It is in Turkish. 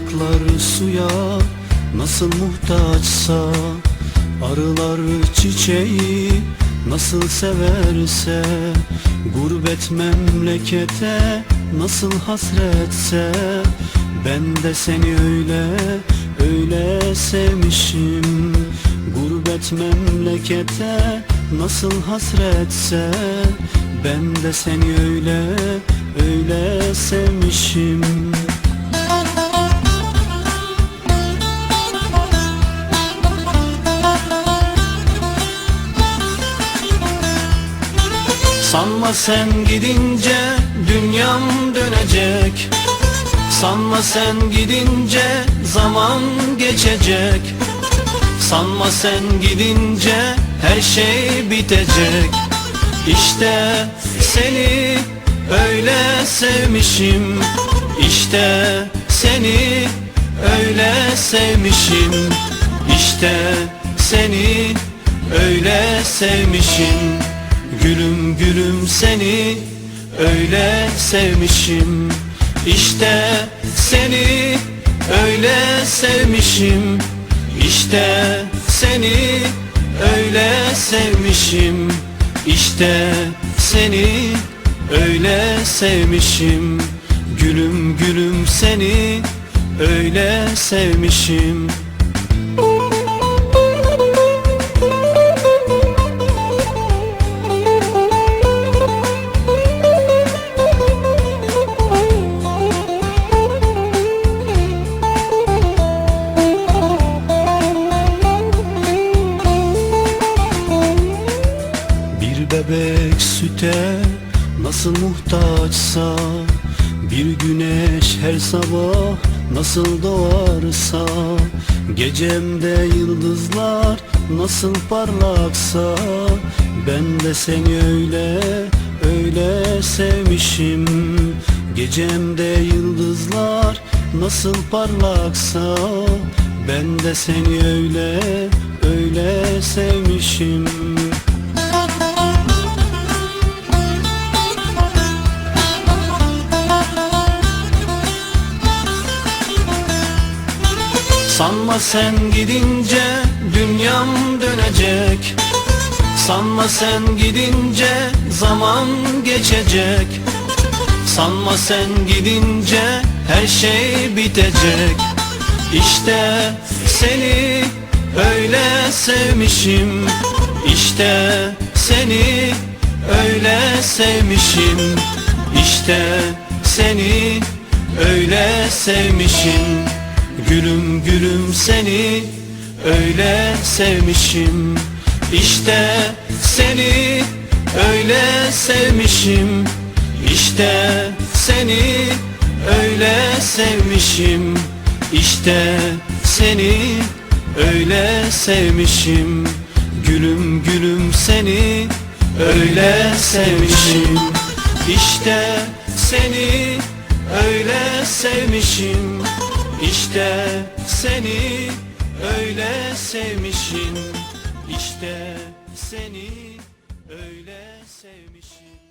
Yapraklar suya nasıl muhtaçsa Arılar çiçeği nasıl severse Gurbet memlekete nasıl hasretse Ben de seni öyle öyle sevmişim. Gurbet memlekete nasıl hasretse Ben de seni öyle öyle sevmişim. Sanma sen gidince dünyam dönecek. Sanma sen gidince zaman geçecek. Sanma sen gidince her şey bitecek. İşte seni öyle sevmişim. İşte seni öyle sevmişim. İşte seni öyle sevmişim Gülüm gülüm seni öyle sevmişim. İşte seni öyle sevmişim. İşte seni öyle sevmişim. İşte seni öyle sevmişim. Gülüm gülüm seni öyle sevmişim bebek süte nasıl muhtaçsa Bir güneş her sabah nasıl doğarsa Gecemde yıldızlar nasıl parlaksa Ben de seni öyle öyle sevmişim. Gecemde yıldızlar nasıl parlaksa Ben de seni öyle öyle sevmişim Sanma sen gidince dünyam dönecek. Sanma sen gidince zaman geçecek. Sanma sen gidince her şey bitecek. İşte seni öyle sevmişim. İşte seni öyle sevmişim. İşte seni öyle sevmişim Gülüm gülüm seni öyle sevmişim. İşte seni öyle sevmişim. İşte seni öyle sevmişim. İşte seni öyle sevmişim. Gülüm gülüm seni öyle sevmişim. İşte seni öyle sevmişim İşte seni öyle sevmişim. İşte seni öyle sevmişim